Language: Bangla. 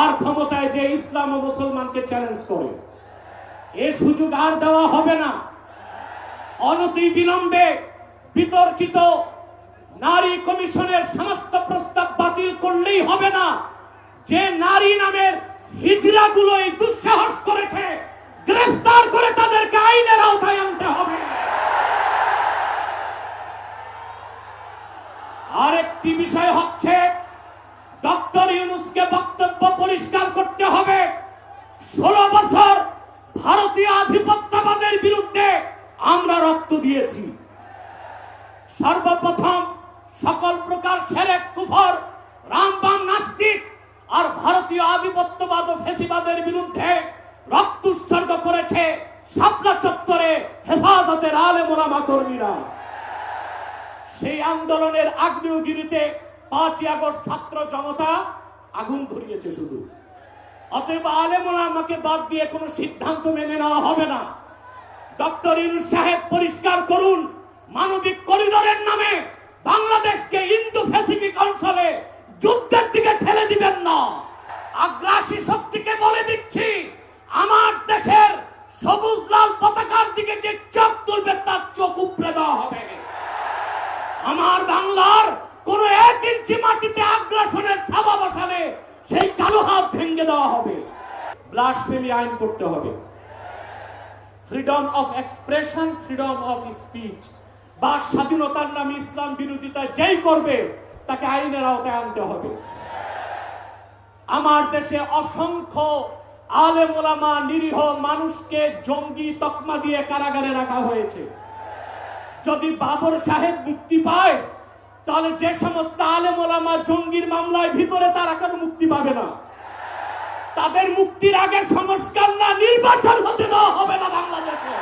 আর ক্ষমতায় যে ইসলাম ও মুসলমানকে চ্যালেঞ্জ করে, এ সুযোগ আর দেওয়া হবে না। অনতি বিলম্বে বিতর্কিত নারী কমিশনের সমস্ত প্রস্তাব বাতিল করলেই হবে না। যে নারী নামের হিজড়াগুলো এই দুঃসাহস করেছে, গ্রেফতার করে তাদেরকে আইনের আওতায় আনতে হবে। আরেকটি বিষয় হচ্ছে, ডক্টর ইউনুসকে করতে হবে। ষোলো বছর ভারতীয় আধিপত্যবাদের বিরুদ্ধে আমরা রক্ত দিয়েছি। সর্বপ্রথম সকল প্রকার সেরেক, কুফর, রামবাম, নাস্তিক আর ভারতীয় আধিপত্যবাদ ও ফেসিবাদের বিরুদ্ধে রক্ত উৎসর্গ করেছে শাপলা চত্বরে হেফাজতের আলে মোলামা কর্মীরা। সেই আন্দোলনের আগ্নেয়গিরিতে পাঁচই আগস্ট ছাত্র জনতা আগুন ধরিয়েছে শুধু। অতএব আলেমরা আমাকে বাদ দিয়ে কোনো সিদ্ধান্ত মেনে নেওয়া হবে না। ডক্টর ইনু সাহেব, পরিষ্কার করুন, মানবিক করিডোরের নামে বাংলাদেশকে ইন্দো প্যাসিফিক অঞ্চলে যুদ্ধের দিকে ঠেলে দিবেন না। আগ্রাসী শক্তিকে বলে দিচ্ছি, আমার দেশের সবুজ লাল পতাকার দিকে যে চোখ তুলবে তার চোখ উপড়ে দেওয়া হবে আমার বাংলার কোন এক ইঞ্চি মাটিতে আগ্রাসনের থাবা বসালে সেই কালো হাত ভেঙে দেওয়া হবে। ব্লাসফেমি আইন করতে হবে। Freedom of expression freedom of speech বাক স্বাধীনতার নামে ইসলাম বিরোধিতা যেই করবে, তাকে আইনের আওতায় আনতে হবে। আমার দেশে অসংখ্য আলেম ওলামা নিরীহ মানুষকে জঙ্গি তকমা দিয়ে কারাগারে রাখা হয়েছে। যদি বাবর সাহেব মুক্তি পায় তাহলে যে সমস্ত আলেমা জঙ্গির মামলায় ভিতরে তারা কেন মুক্তি পাবে না। তাদের মুক্তির আগে সংস্কার না, নির্বাচন হতে দেওয়া হবে না বাংলাদেশে।